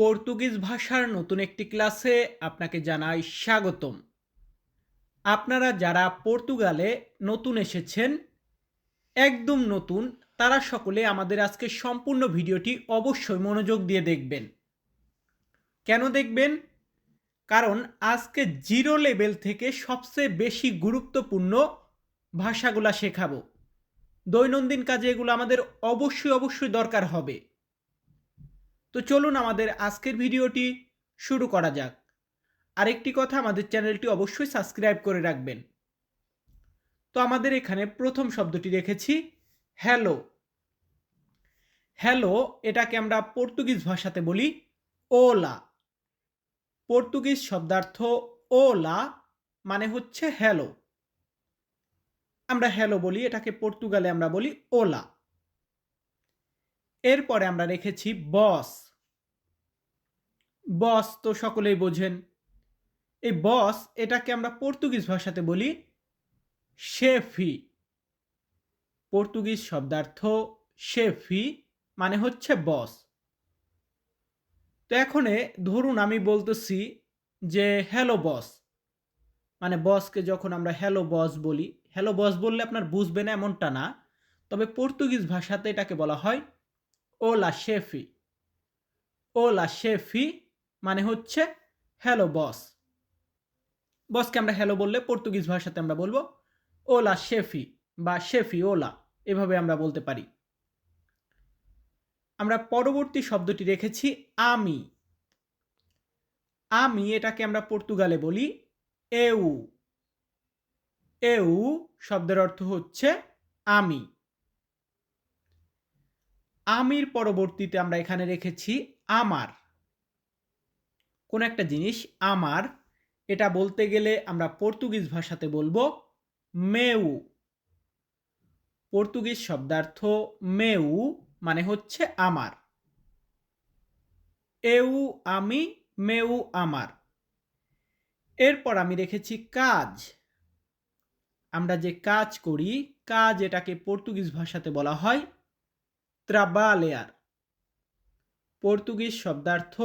Portuguese ভাষার নতুন একটি ক্লাসে আপনাকে জানাই স্বাগতম। আপনারা যারা পর্তুগালে নতুন এসেছেন, একদম নতুন, তারা সকলে আমাদের আজকে সম্পূর্ণ ভিডিওটি অবশ্যই মনোযোগ দিয়ে দেখবেন। কেন দেখবেন? কারণ আজকে জিরো লেভেল থেকে সবচেয়ে বেশি গুরুত্বপূর্ণ ভাষাগুলা শেখাবো। দৈনন্দিন কাজে এগুলো আমাদের অবশ্যই অবশ্যই দরকার হবে। তো চলুন আমাদের আজকের ভিডিওটি শুরু করা যাক। আরেকটি কথা আমাদের চ্যানেলটি অবশ্যই সাবস্ক্রাইব করে রাখবেন। তো আমাদের এখানে প্রথম শব্দটি রেখেছি, হ্যালো। হ্যালো, এটাকে আমরা পর্তুগিজ ভাষাতে বলি ওলা। পর্তুগিজ শব্দার্থ ওলা মানে হচ্ছে হ্যালো। আমরা হ্যালো বলি, এটাকে পর্তুগালে আমরা বলি ওলা। এরপরে আমরা রেখেছি বস। বস তো সকলেই বোঝেন। এই বস এটাকে আমরা পর্তুগিজ ভাষাতে বলি শেফি। পর্তুগিজ শব্দার্থ শেফি মানে হচ্ছে বস। তো এখনে ধরুন আমি বলতেছি যে হ্যালো বস। মানে বসকে যখন আমরা হ্যালো বস বলি, হ্যালো বস বললে আপনার বুঝবে না এমনটা না। তবে পর্তুগিজ ভাষাতে এটাকে বলা হয় ওলা শেফি। ওলা শেফি মানে হচ্ছে হ্যালো বস বসকে আমরা হ্যালো বললে পর্তুগিজ ভাষাতে আমরা বলব ওলা শেফি বা শেফি ওলা এভাবে আমরা বলতে পারি। আমরা পরবর্তী শব্দটি রেখেছি, আমি আমি এটাকে আমরা পর্তুগালে বলি, এউ এউ শব্দের অর্থ হচ্ছে, আমি আমির পরবর্তীতে আমরা এখানে রেখেছি আমার। কোন একটা জিনিস, আমার, এটা বলতে গেলে আমরা পর্তুগিজ ভাষাতে বলব মেউ। পর্তুগিজ শব্দার্থ মেউ মানে হচ্ছে আমার। এউ আমি, মেউ আমার। এরপর আমি রেখেছি কাজ। আমরা যে কাজ করি, কাজ এটাকে পর্তুগিজ ভাষাতে বলা হয় ত্রাবালেয়ার পর্তুগিজ শব্দার্থ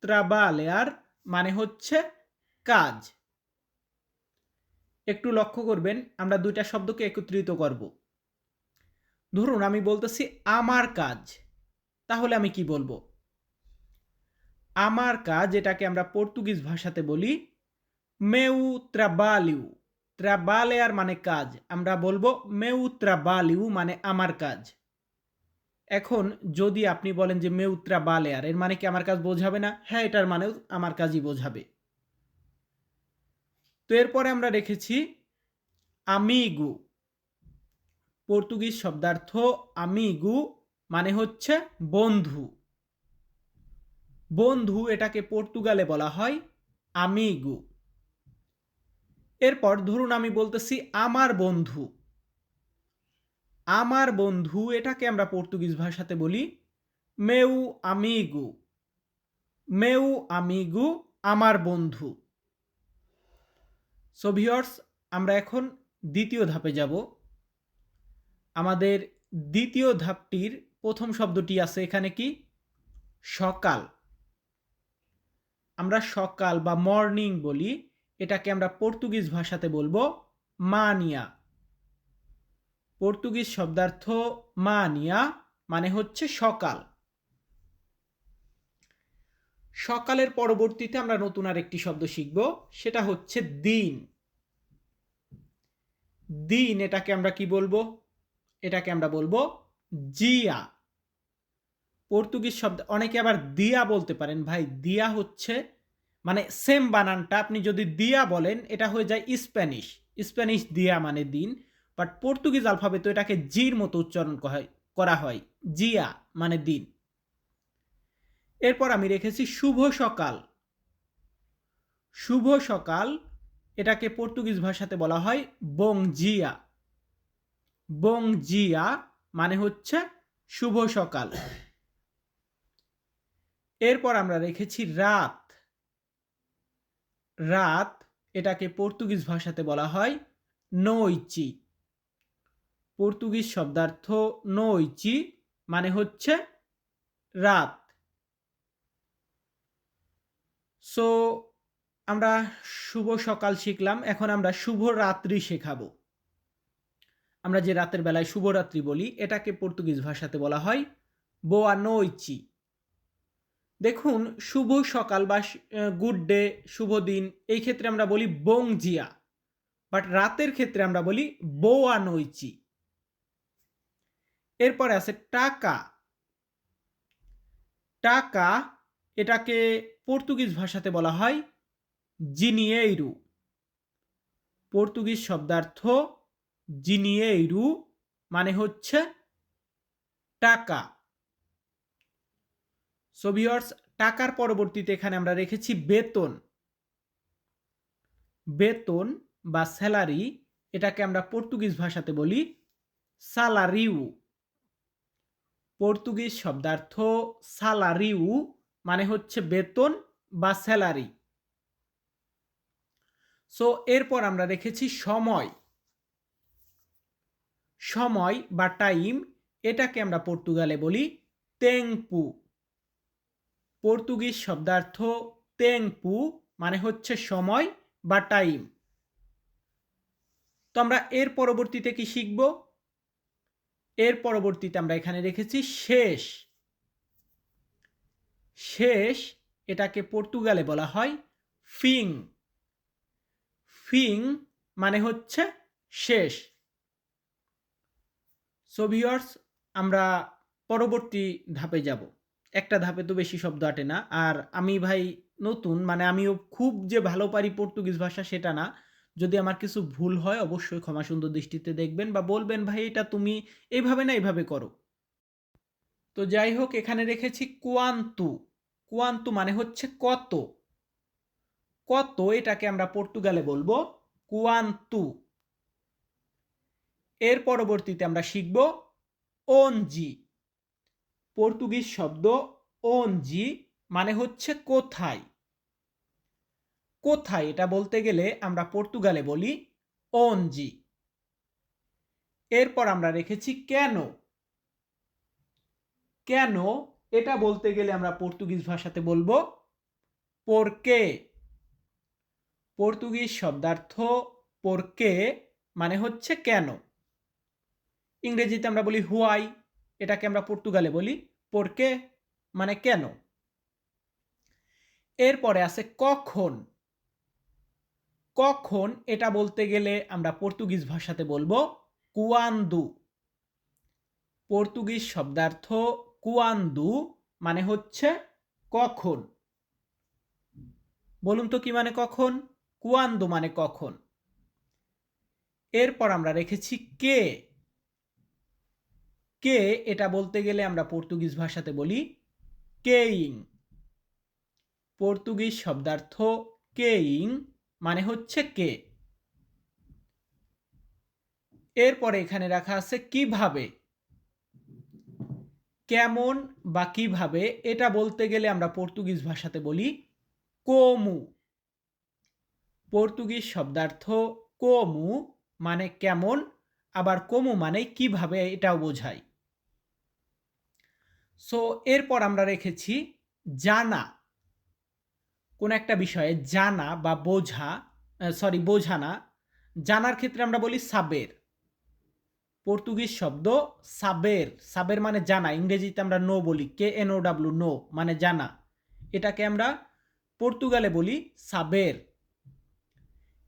ত্রাবালেয়ার মানে হচ্ছে কাজ। একটু লক্ষ্য করবেন, আমরা দুইটা শব্দকে একত্রিত করব। ধরুন, আমি বলতেছি, আমার কাজ। তাহলে আমি কি বলব? আমার কাজ এটাকে আমরা পর্তুগিজ ভাষাতে বলি মেউ ত্রাবালিউ ত্রাবালেয়ার মানে কাজ। আমরা বলব মেউ ত্রাবালিউ মানে আমার কাজ। এখন যদি আপনি বলেন যে মেউত্রা বালেয়ার এর মানে কি আমার কাজ বোঝাবে না? হ্যাঁ এটার মানেও আমার কাজই বোঝাবে। তো এরপরে আমরা রেখেছি আমিগু, পর্তুগিজ শব্দার্থ আমিগু মানে হচ্ছে বন্ধু। বন্ধু এটাকে পর্তুগালে বলা হয় আমিগু। এরপর ধরুন আমি বলতেছি আমার বন্ধু। আমার বন্ধু, এটাকে আমরা পর্তুগিজ ভাষাতে বলি, মেউ আমিগু। মেউ আমিগু, আমার বন্ধু। সো ভিওর্স আমরা এখন দ্বিতীয় ধাপে যাব। আমাদের দ্বিতীয় ধাপটির প্রথম শব্দটি আছে এখানে কি? সকাল। আমরা সকাল বা মর্নিং বলি, এটাকে আমরা পর্তুগিজ ভাষাতে বলব, মানিয়া। পর্তুগিজ শব্দার্থ মানিয়া মানে হচ্ছে সকাল। সকালের পরবর্তীতে আমরা নতুন আর একটি শব্দ শিখব, সেটা হচ্ছে দিন। দিন এটাকে আমরা কি বলব? এটাকে আমরা বলব জিয়া। পর্তুগিজ শব্দ, অনেকে আবার দিয়া বলতে পারেন, ভাই, দিয়া হচ্ছে মানে সেম বানানটা, আপনি যদি দিয়া বলেন, এটা হয়ে যায় স্প্যানিশ স্প্যানিশ দিয়া মানে দিন। বাট পর্তুগিজ আলফাবেত এটাকে জির মতো উচ্চারণ করা হয়। জিয়া মানে দিন। এরপর আমি রেখেছি শুভ সকাল। শুভ সকাল এটাকে পর্তুগিজ ভাষাতে বলা হয় বং জিয়া। বং জিয়া মানে হচ্ছে শুভ সকাল। এরপর আমরা রেখেছি রাত। রাত এটাকে পর্তুগিজ ভাষাতে বলা হয় নৈচি। পর্তুগিজ শব্দার্থ নৈচি মানে হচ্ছে রাত। সো আমরা শুভ সকাল শিখলাম, এখন আমরা শুভ রাত্রি শেখাবো। আমরা যে রাতের বেলায় শুভরাত্রি বলি, এটাকে পর্তুগিজ ভাষাতে বলা হয় বোয়া নৈচি। দেখুন, শুভ সকাল বা গুড ডে, শুভ দিন, এই ক্ষেত্রে আমরা বলি বংজিয়া, বাট রাতের ক্ষেত্রে আমরা বলি বোয়া নৈচি। এরপরে আছে টাকা। টাকা এটাকে পর্তুগিজ ভাষাতে বলা হয় জিনিয়েইরু পর্তুগিজ শব্দার্থ জিনিয়েইরু মানে হচ্ছে টাকা। সোভিয়র্স টাকার পরবর্তীতে এখানে আমরা রেখেছি বেতন। বেতন বা স্যালারি, এটাকে আমরা পর্তুগিজ ভাষাতে বলি সালারিউ। পর্তুগিজ শব্দার্থ সালারিউ মানে হচ্ছে বেতন বা স্যালারি। সো এরপর আমরা রেখেছি সময়। সময় বা টাইম, এটাকে আমরা পর্তুগালে বলি তেংপু। পর্তুগিজ শব্দার্থ তেংপু মানে হচ্ছে সময় বা টাইম। তো আমরা এর পরবর্তীতে কি শিখব? এর পরবর্তীতে আমরা এখানে রেখেছি শেষ। শেষ এটাকে পর্তুগালে বলা হয় ফিং। ফিং মানে হচ্ছে শেষ। সোভিয়র্স আমরা পরবর্তী ধাপে যাব। একটা ধাপে তো বেশি শব্দ আটে না। আর আমি ভাই নতুন মানে আমিও খুব যে ভালো পারি পর্তুগিজ ভাষা সেটা না। যদি আমার কিছু ভুল হয়, অবশ্যই ক্ষমা সুন্দর দৃষ্টিতে দেখবেন বা বলবেন, ভাই, এটা তুমি এইভাবে না এইভাবে করো। তো যাই হোক, এখানে রেখেছি কোয়ান্তু। কোয়ান্তু মানে হচ্ছে কত? কত এটাকে আমরা পর্তুগালে বলব কুয়ান্তু। এর পরবর্তীতে আমরা শিখব ওনজি। পর্তুগিজ শব্দ ওনজি মানে হচ্ছে কোথায়? কোথায়? এটা বলতে গেলে আমরা পর্তুগালে বলি ওনজি এরপর আমরা রেখেছি কেন? কেন? এটা বলতে গেলে আমরা পর্তুগিজ ভাষাতে বলব পোরকে পর্তুগিজ শব্দার্থ পোরকে মানে হচ্ছে কেন। ইংরেজিতে আমরা বলি হুয়াই এটাকে আমরা পর্তুগালে বলি পোরকে মানে কেন। এরপরে আছে কখন? কখন এটা বলতে গেলে আমরা পর্তুগিজ ভাষাতে বলব কুয়ান্দু। পর্তুগিজ শব্দার্থ কুয়ান্দু মানে হচ্ছে কখন। বলুন তো কি মানে কখন? কুয়ান্দু মানে কখন? এরপর আমরা রেখেছি কে। কে এটা বলতে গেলে আমরা পর্তুগিজ ভাষাতে বলি কেইং। পর্তুগিজ শব্দার্থ কেইং মানে হচ্ছে কে? এরপরে এখানে রাখা আছে কীভাবে? কেমন বা কীভাবে? এটা বলতে গেলে আমরা পর্তুগিজ ভাষাতে বলি কোমু। পর্তুগিজ শব্দার্থ কোমু মানে কেমন, আবার কোমু মানে কীভাবে এটাও বোঝায়। সো এরপর আমরা রেখেছি জানা। কোন একটা বিষয়ে জানা বা বোঝা সরি বোঝানা, জানার ক্ষেত্রে আমরা বলি সাবের। পর্তুগিজ শব্দ সাবের। সাবের মানে জানা, ইংরেজিতে আমরা নো বলি, K N O W no মানে জানা। এটাকে আমরা পর্তুগালে বলি সাবের।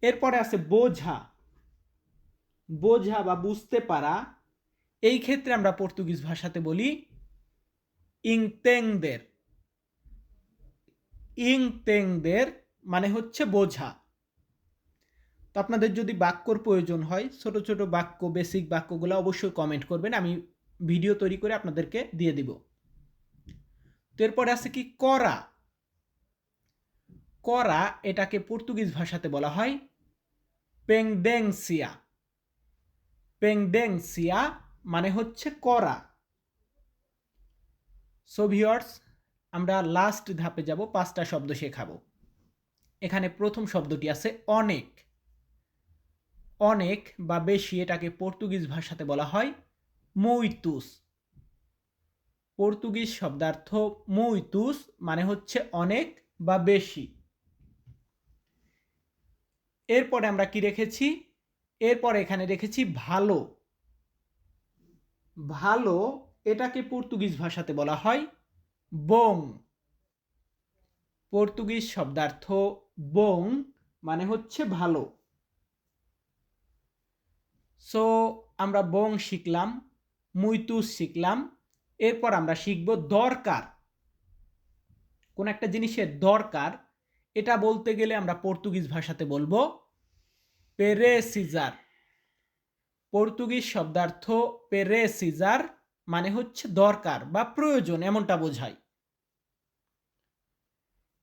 এরপরে আছে বোঝা। বোঝা বা বুঝতে পারা, এই ক্ষেত্রে আমরা পর্তুগিজ ভাষাতে বলি ইংতেংদের। ইংতেংদের মানে হচ্ছে বোঝা। তো আপনাদের যদি বাক্যর প্রয়োজন হয়, ছোট ছোট বাক্য বেসিক বাক্যগুলো অবশ্যই কমেন্ট করবেন, আমি ভিডিও তৈরি করে আপনাদেরকে দিয়ে দিব। তো এরপরে আছে কি? করা। করা এটাকে পর্তুগিজ ভাষাতে বলা হয় পেংডেংসিয়া পেংডেংসিয়া মানে হচ্ছে করা। সোভিয়র্স আমরা লাস্ট ধাপে যাব, পাঁচটা শব্দ শেখাবো। এখানে প্রথম শব্দটি আছে অনেক। অনেক বা বেশি এটাকে পর্তুগিজ ভাষাতে বলা হয় মুইতুস। পর্তুগিজ শব্দার্থ মুইতুস মানে হচ্ছে অনেক বা বেশি। এরপরে আমরা কি রেখেছি? এরপরে এখানে রেখেছি ভালো। ভালো এটাকে পর্তুগিজ ভাষাতে বলা হয় বং পর্তুগিজ শব্দার্থ বং মানে হচ্ছে ভালো। সো আমরা বং শিখলাম, মুইতুস শিখলাম, এরপর আমরা শিখব দরকার। কোন একটা জিনিসের দরকার, এটা বলতে গেলে আমরা পর্তুগিজ ভাষাতে বলব পেরে সিজার পর্তুগিজ শব্দার্থ পেরে সিজার মানে হচ্ছে দরকার বা প্রয়োজন, এমনটা বোঝায়।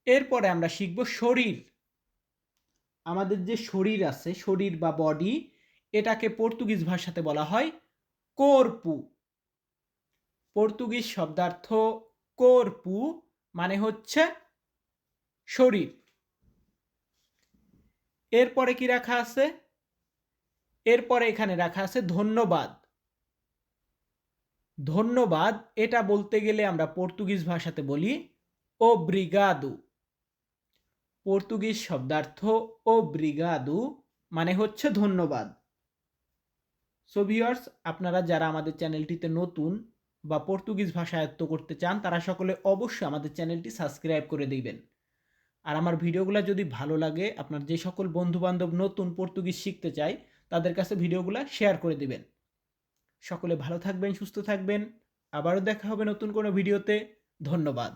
এরপরে আমরা শিখব শরীর। আমাদের যে শরীর আছে, শরীর বা বডি এটাকে পর্তুগিজ ভাষাতে বলা হয় কোরপু। পর্তুগিজ শব্দার্থ কোরপু মানে হচ্ছে শরীর। এরপরে কি রাখা আছে? এরপরে এখানে রাখা আছে ধন্যবাদ। ধন্যবাদ, এটা বলতে গেলে আমরা পর্তুগিজ ভাষাতে বলি ও ব্রিগাদু পর্তুগিজ শব্দার্থ ও ব্রিগাদু মানে হচ্ছে ধন্যবাদ। সো ভিউয়ার্স আপনারা যারা আমাদের চ্যানেলটিতে নতুন বা পর্তুগিজ ভাষা আয়ত্ত করতে চান, তারা সকলে অবশ্যই আমাদের চ্যানেলটি সাবস্ক্রাইব করে দিবেন। আর আমার ভিডিওগুলো যদি ভালো লাগে, আপনার যে সকল বন্ধুবান্ধব নতুন পর্তুগিজ শিখতে চায়, তাদের কাছে ভিডিওগুলো শেয়ার করে দিবেন। সকলে ভালো থাকবেন, সুস্থ থাকবেন। আবারও দেখা হবে নতুন কোনো ভিডিওতে। ধন্যবাদ।